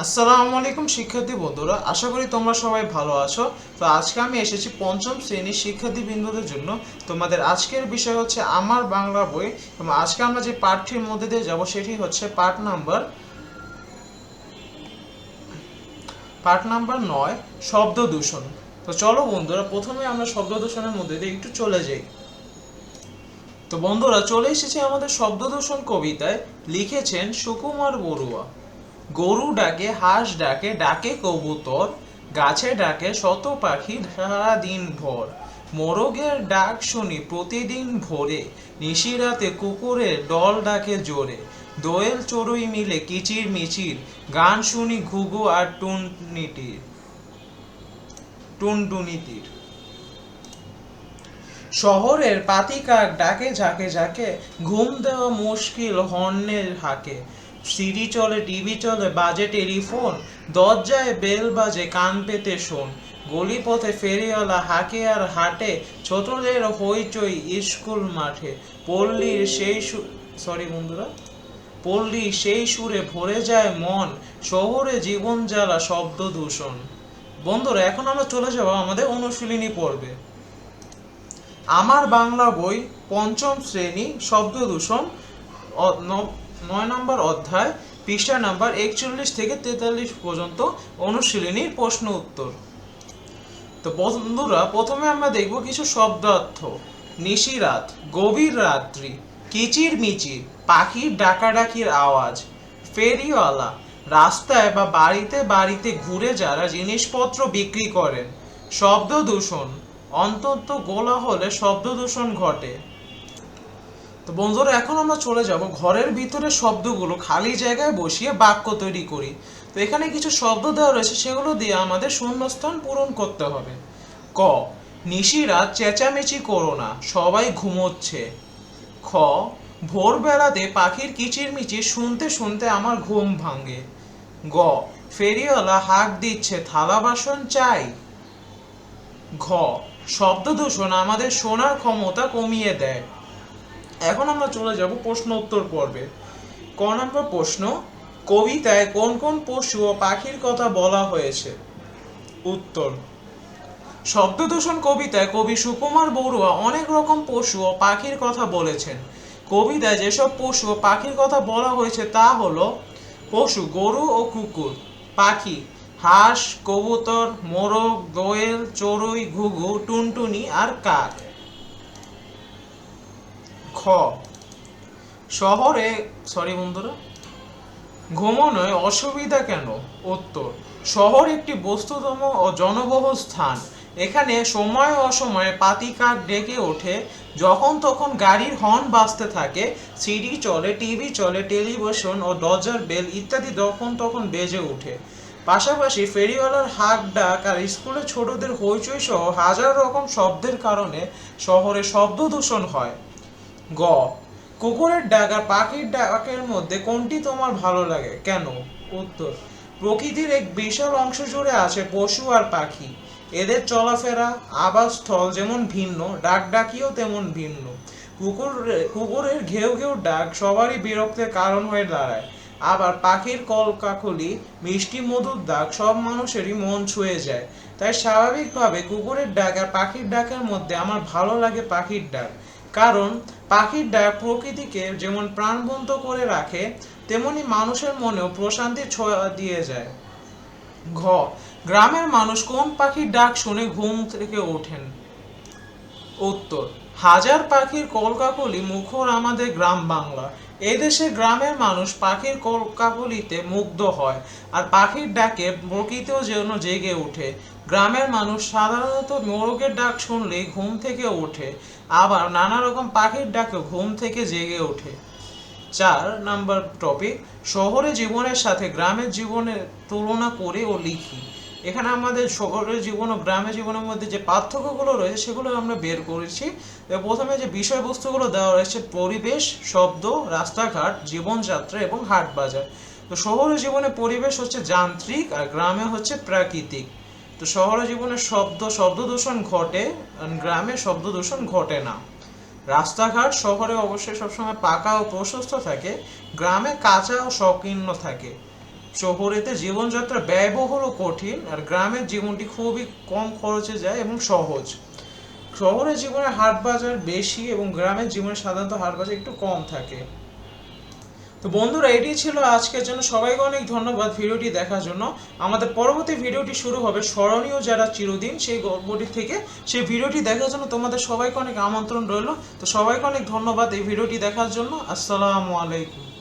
আসসালামু আলাইকুম শিক্ষার্থী বন্ধুরা, আশা করি তোমরা সবাই ভালো আছো। তো আজকে আমি এসেছি পঞ্চম শ্রেণির শিক্ষার্থী বিন্দুদের জন্য। তোমাদের আজকের বিষয় হচ্ছে আমার বাংলা বই। এবং আজকে আমরা যে পাঠটির মধ্যে দিয়ে যাব সেটি হচ্ছে পাঠ নাম্বার পাঠ নাম্বার নয়, শব্দ দূষণ। তো চলো বন্ধুরা, প্রথমে আমরা শব্দ দূষণের মধ্যে দিয়ে একটু চলে যাই। তো বন্ধুরা, চলে এসেছে আমাদের শব্দ দূষণ কবিতায়, লিখেছেন সুকুমার বড়ুয়া। গরু ডাকে হাঁস ডাকে ডাকে কবুতর, গাছে ডাকে শত পাখি সারা দিন ভর মোরগের ডাক শুনি প্রতিদিন ভোরে, নিশিরাতে কুকুরের দল ডাকে জোরে। দোয়েল চড়ুই মিলে কিচির মিচির, গান শুনি ঘুঘু আর টুননিটির টুনটুনিটির। শহরের পাতি কাক ডাকে ঝাঁকে ঝাঁকে, ঘুম দেওয়া মুশকিল হর্নের হাকে। সিডি চলে, টিভি চলে, বাজে টেলিফোন, দরজায় বেল বাজে, কান পেতে শোন। গলিপথে ফেরিওয়ালা হাঁকে আর হাটে, ছোটদের হইচই স্কুল মাঠে। পল্লীর সেই সরি বন্ধুরা, পল্লী সেই সুরে ভরে যায় মন, শহরে জীবন জ্বালা শব্দ দূষণ। বন্ধুরা, এখন আমরা চলে যাব আমাদের অনুশীলনী পর্বে। আমার বাংলা বই পঞ্চম শ্রেণি, শব্দ দূষণ নয় নম্বর অধ্যায়, পৃষ্ঠা নাম্বার একচল্লিশ থেকে তেতাল্লিশ পর্যন্ত অনুশীলনীর প্রশ্ন উত্তর। তো বন্ধুরা, প্রথমে আমরা দেখব কিছু শব্দার্থ। নিশিরাত, গভীর রাত্রি, কিচির মিচির, পাখির ডাকাডাকির আওয়াজ, ফেরিওয়ালা, রাস্তায় বা বাড়িতে বাড়িতে ঘুরে যারা জিনিসপত্র বিক্রি করেন। শব্দ দূষণ, অন্তত গোলা হলে শব্দ দূষণ ঘটে। তো বন্ধুরা, এখন আমরা চলে যাব ঘরের ভিতরে শব্দগুলো, খালি জায়গায় বসিয়ে বাক্য তৈরি করি। তো এখানে কিছু শব্দ দেওয়া রয়েছে, সেগুলো দিয়ে আমাদের শূন্যস্থান পূরণ করতে হবে। ক, নিশিরা চেঁচামেচি করো না, সবাই ঘুমোচ্ছে। খ, ভোরবেলাতে পাখির কিচিরমিচির শুনতে শুনতে আমার ঘুম ভাঙে। গ, ফেরিওয়ালা হাঁক দিচ্ছে, থালা বাসন চাই। ঘ, শব্দ দূষণ আমাদের শোনার ক্ষমতা কমিয়ে দেয়। এখন আমরা চলে যাব প্রশ্ন উত্তর পর্বে। ক নম্বর প্রশ্ন, কবিতায় কোন কোন পশু ও পাখির কথা বলা হয়েছে? উত্তর, শব্দ দূষণ কবিতায় কবি সুকুমার বড়ুয়া অনেক রকম পশু ও পাখির কথা বলেছেন। কবিতায় যেসব পশু ও পাখির কথা বলা হয়েছে তা হলো পশু, গরু ও কুকুর, পাখি, হাঁস, কবুতর, মোরগ দোয়েল চড়ুই, ঘুঘু, টুনটুনি আর কাক। খ। শহরে সরি বন্ধুরা ঘুমনোয় অসুবিধা কেন? উত্তর, শহর একটি বস্তুতম ও জনবহুল স্থান। এখানে সময় অসময়ে পাতি কাক ডেকে ওঠে। যখন তখন গাড়ির হর্ন বাজতে থাকে, সিডি চলে, টিভি চলে, টেলিভিশন ও দরজার বেল ইত্যাদি যখন তখন বেজে ওঠে। পাশাপাশি ফেরিওয়ালার হাক ডাক আর স্কুলে ছোটদের হইচই সহ হাজার রকম শব্দের কারণে শহরে শব্দ দূষণ হয়। গ, কুকুরের ডাক আর পাখির ডাকের মধ্যে কোনটি তোমার ভালো লাগে? কেন? উত্তর, প্রকৃতির এক বিশাল অংশ জুড়ে আছে পশু আর পাখি। এদের চলাফেরা, আবাসস্থল যেমন ভিন্ন, ডাক ডাকিও তেমন ভিন্ন। কুকুর, কুকুরের ঘেউ ঘেউ ডাক সবারই বিরক্তের কারণ হয়ে দাঁড়ায়। আবার পাখির কলকাকলি, মিষ্টি মধুর ডাক সব মানুষেরই মন ছুঁয়ে যায়। তাই স্বাভাবিকভাবে কুকুরের ডাক আর পাখির ডাকের মধ্যে আমার ভালো লাগে পাখির ডাক। কারণ পাখির ডাক প্রকৃতিকে যেমন প্রাণবন্ত করে রাখে, তেমনি মানুষের মনেও প্রশান্তি ছোঁয়া দিয়ে যায়। ঘ, গ্রামের মানুষ কোন পাখির ডাক শুনে ঘুম থেকে ওঠেন? উত্তর। হাজার পাখির কলকাকলি মুখর আমাদের গ্রাম বাংলা। এদেশে গ্রামের মানুষ পাখির কলকাকলিতে মুগ্ধ হয় আর পাখির ডাকে প্রকৃতিও যেন জেগে ওঠে। গ্রামের মানুষ সাধারণত মোরগের ডাক শুনলেই ঘুম থেকে ওঠে, আবার নানা রকম পাখির ডাকে ঘুম থেকে জেগে ওঠে। চার নাম্বার টপিক, শহরে জীবনের সাথে গ্রামের জীবনের তুলনা করে ও লিখি। এখানে আমাদের শহরের জীবন ও গ্রামের জীবনের মধ্যে যে পার্থক্যগুলো রয়েছে, সেগুলো আমরা বের করেছি। প্রথমে যে বিষয়বস্তুগুলো দেওয়া রয়েছে, পরিবেশ, শব্দ, রাস্তাঘাট, জীবনযাত্রা এবং হাট বাজার। তো শহরের জীবনে পরিবেশ হচ্ছে যান্ত্রিক আর গ্রামে হচ্ছে প্রাকৃতিক। তো শহরের জীবনে শব্দ শব্দ দূষণ ঘটে গ্রামে শব্দ দূষণ ঘটে না। রাস্তাঘাট শহরে অবশ্যই সবসময় পাকা ও প্রশস্ত থাকে, গ্রামে কাঁচা ও সংকীর্ণ থাকে। শহরেতে জীবনযাত্রা ব্যয়বহুল ও কঠিন, আর গ্রামের জীবনটি খুবই কম খরচে যায় এবং সহজ। শহরের জীবনে হাট বাজার বেশি এবং গ্রামের জীবনে সাধারণত হাট বাজার একটু কম থাকে। তো বন্ধুরা এটি ছিল আজকের জন্য। সবাইকে অনেক ধন্যবাদ ভিডিওটি দেখার জন্য। আমাদের পরবর্তী ভিডিওটি শুরু হবে স্মরণীয় যারা চিরদিন সেই গল্পটি থেকে সেই ভিডিওটি দেখার জন্য। তোমাদের সবাইকে অনেক আমন্ত্রণ রইল। তো সবাইকে অনেক ধন্যবাদ এই ভিডিওটি দেখার জন্য। আসসালামু আলাইকুম।